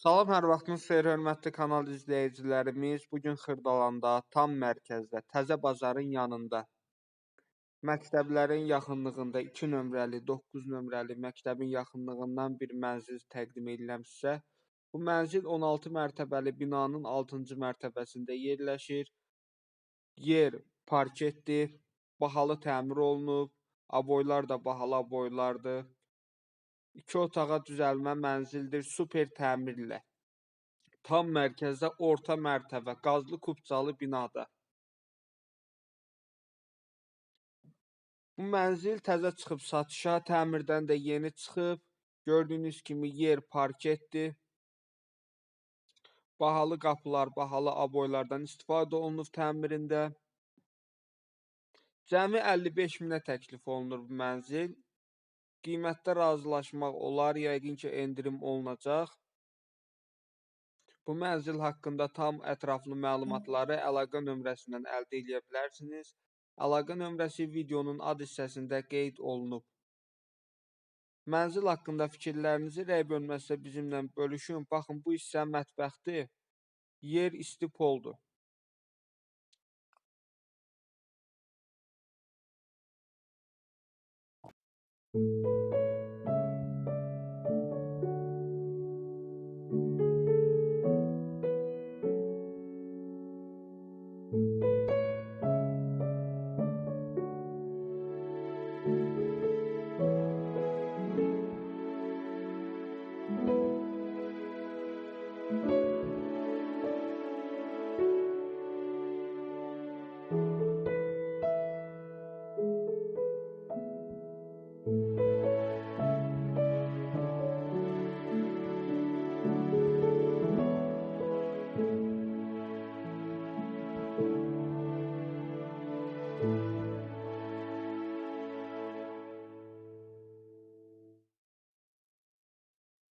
Salam, hər vaxtınız xeyir, hörmətli kanal izləyicilərimiz. Bu gün Xırdalanda, tam mərkəzdə, Təzə bazarın yanında, məktəblərin yaxınlığında 2 nömrəli, 9 nömrəli məktəbin yaxınlığından bir mənzil təqdim edirəm sizə. Bu mənzil 16 mərtəbəli binanın 6-cı mərtəbəsində yerləşir. Yer parketdir, bahalı təmir olunub, aboylar da bahalı aboylardır. 2 otağa düzəlmə mənzildir, super təmirlə. Tam mərkəzdə orta mərtəbə, qazlı kubcalı binada. Bu mənzil təzə çıxıb satışa, təmirdən də yeni çıxıb. Gördüyünüz kimi yer parketdir. Bahalı qapılar, bahalı aboylardan istifadə olunub təmirində. Cəmi 55 minə təklif olunur bu mənzil. Qiymətdə razılaşmaq olar, yəqin ki, endirim olunacaq. Bu mənzil haqqında tam ətraflı məlumatları əlaqə nömrəsindən əldə edə bilərsiniz. Əlaqə nömrəsi videonun ad hissəsində qeyd olunub. Mənzil haqqında fikirlərinizi rəy bölməsində bizimlə bölüşün. Baxın, bu hissə mətbəxdir. Yer isti poldur. Música